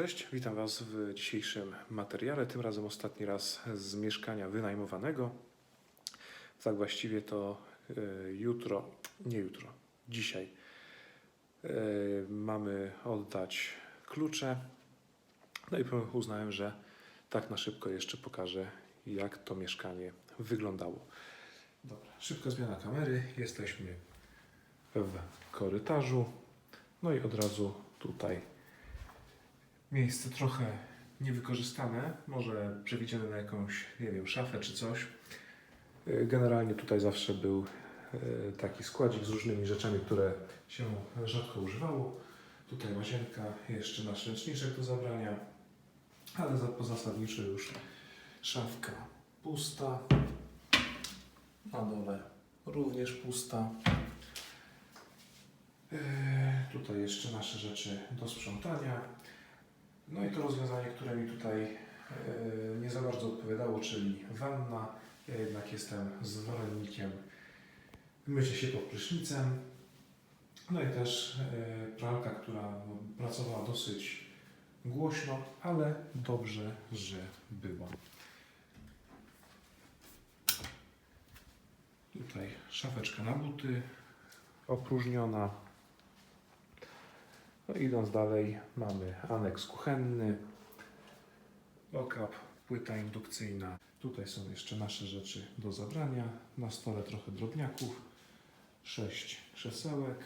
Cześć, witam Was w dzisiejszym materiale. Tym razem ostatni raz z mieszkania wynajmowanego. Tak właściwie to e, jutro, nie jutro, dzisiaj e, mamy oddać klucze. No i uznałem, że tak na szybko jeszcze pokażę, jak to mieszkanie wyglądało. Dobra, szybka zmiana kamery. Jesteśmy w korytarzu. No i od razu tutaj miejsce trochę niewykorzystane, może przewidziane na jakąś, nie wiem, szafę czy coś. Y, Generalnie tutaj zawsze był y, taki składzik z różnymi rzeczami, które się rzadko używało. Tutaj łazienka, jeszcze nasz ręczniczek do zabrania, ale zasadniczo już szafka pusta. Na dole również pusta. Y, Tutaj jeszcze nasze rzeczy do sprzątania. No i to rozwiązanie, które mi tutaj e, nie za bardzo odpowiadało, czyli wanna. Ja jednak jestem zwolennikiem mycia się pod prysznicem. No i też e, pralka, która no, pracowała dosyć głośno, ale dobrze, że była. Tutaj szafeczka na buty, opróżniona. No idąc dalej mamy aneks kuchenny, okap, płyta indukcyjna. Tutaj są jeszcze nasze rzeczy do zabrania. Na stole trochę drobniaków, sześć krzesełek,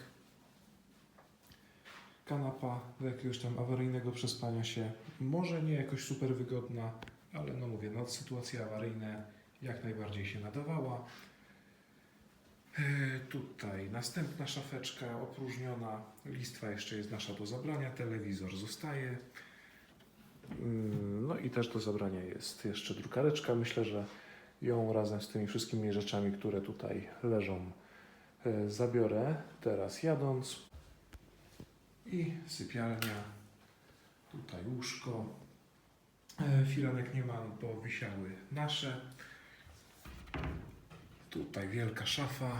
kanapa do jakiegoś tam awaryjnego przespania się. Może nie jakoś super wygodna, ale no mówię, no sytuacje awaryjne jak najbardziej się nadawała. E, Tutaj następna szafeczka opróżniona. Listwa jeszcze jest nasza do zabrania. Telewizor zostaje. Mm, No i też do zabrania jest jeszcze drukareczka. Myślę, że ją razem z tymi wszystkimi rzeczami, które tutaj leżą, e, zabiorę teraz jadąc. I sypialnia. Tutaj łóżko. E, Filanek nie ma, bo wisiały nasze. Tutaj wielka szafa.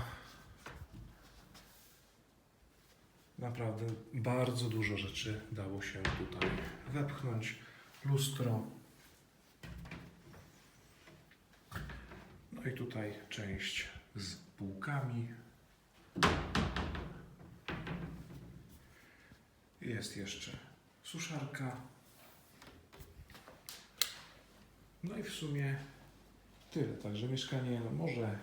Naprawdę bardzo dużo rzeczy dało się tutaj wepchnąć. Lustro. No i tutaj część z półkami. Jest jeszcze suszarka. No i w sumie tyle. Także mieszkanie może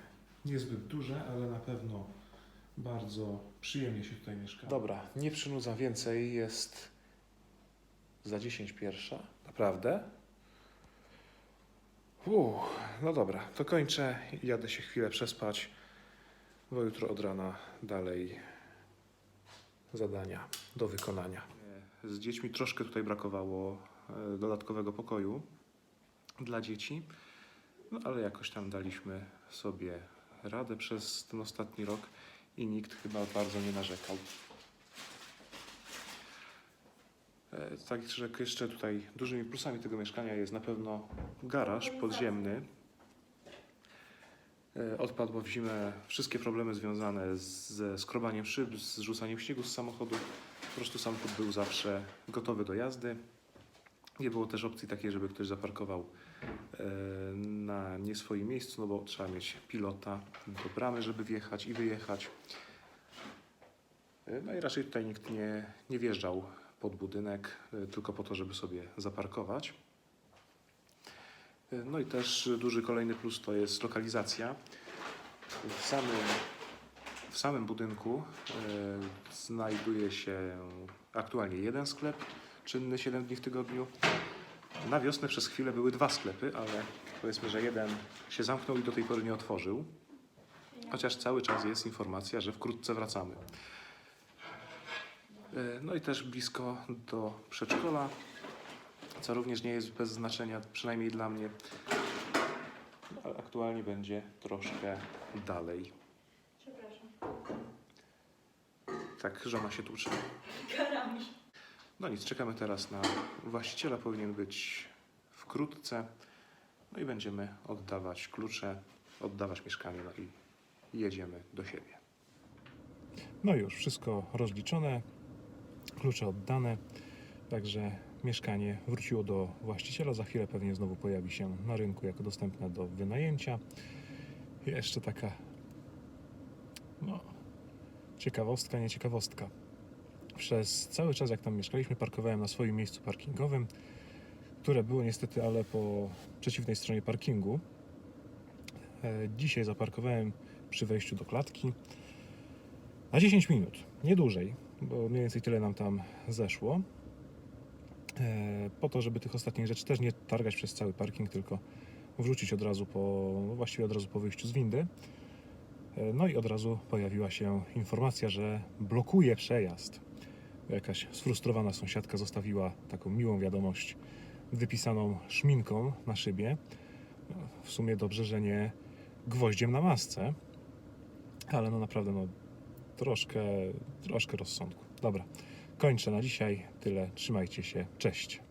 niezbyt duże, ale na pewno bardzo przyjemnie się tutaj mieszka. Dobra, nie przynudzam więcej. Jest za 10 pierwsza. Naprawdę? Uff, no dobra, to kończę. i Jadę się chwilę przespać, bo jutro od rana dalej zadania do wykonania. Z dziećmi troszkę tutaj brakowało e, dodatkowego pokoju dla dzieci. No ale jakoś tam daliśmy sobie radę przez ten ostatni rok i nikt chyba bardzo nie narzekał. E, Także jeszcze tutaj dużymi plusami tego mieszkania jest na pewno garaż podziemny. E, Odpadło w zimę wszystkie problemy związane ze skrobaniem szyb, z rzucaniem śniegu z samochodu. Po prostu samochód był zawsze gotowy do jazdy. Nie było też opcji takiej, żeby ktoś zaparkował e, na nie swoim miejscu, no bo trzeba mieć pilota do bramy, żeby wjechać i wyjechać. E, No i raczej tutaj nikt nie, nie wjeżdżał pod budynek, e, tylko po to, żeby sobie zaparkować. No i też duży kolejny plus to jest lokalizacja. W samym, w samym budynku znajduje się aktualnie jeden sklep, czynny 7 dni w tygodniu. Na wiosnę przez chwilę były dwa sklepy, ale powiedzmy, że jeden się zamknął i do tej pory nie otworzył. Chociaż cały czas jest informacja, że wkrótce wracamy. E, No i też blisko do przedszkola, co również nie jest bez znaczenia, przynajmniej dla mnie. Ale aktualnie będzie troszkę dalej. Przepraszam. Tak, żona się tłucze. Karami. No nic, czekamy teraz na właściciela, powinien być wkrótce. No i będziemy oddawać klucze, oddawać mieszkanie, no i jedziemy do siebie. No już, wszystko rozliczone, klucze oddane, także mieszkanie wróciło do właściciela. Za chwilę pewnie znowu pojawi się na rynku jako dostępne do wynajęcia. Jeszcze taka no, ciekawostka, nie ciekawostka. Przez cały czas, jak tam mieszkaliśmy, parkowałem na swoim miejscu parkingowym, które było niestety ale po przeciwnej stronie parkingu. E, Dzisiaj zaparkowałem przy wejściu do klatki na 10 minut, nie dłużej, bo mniej więcej tyle nam tam zeszło. E, Po to, żeby tych ostatnich rzeczy też nie targać przez cały parking, tylko wrzucić od razu po, no właściwie od razu po wyjściu z windy. E, No i od razu pojawiła się informacja, że blokuje przejazd. Jakaś sfrustrowana sąsiadka zostawiła taką miłą wiadomość wypisaną szminką na szybie. W sumie dobrze, że nie gwoździem na masce, ale no naprawdę no, troszkę, troszkę rozsądku. Dobra, kończę na dzisiaj. Tyle. Trzymajcie się. Cześć.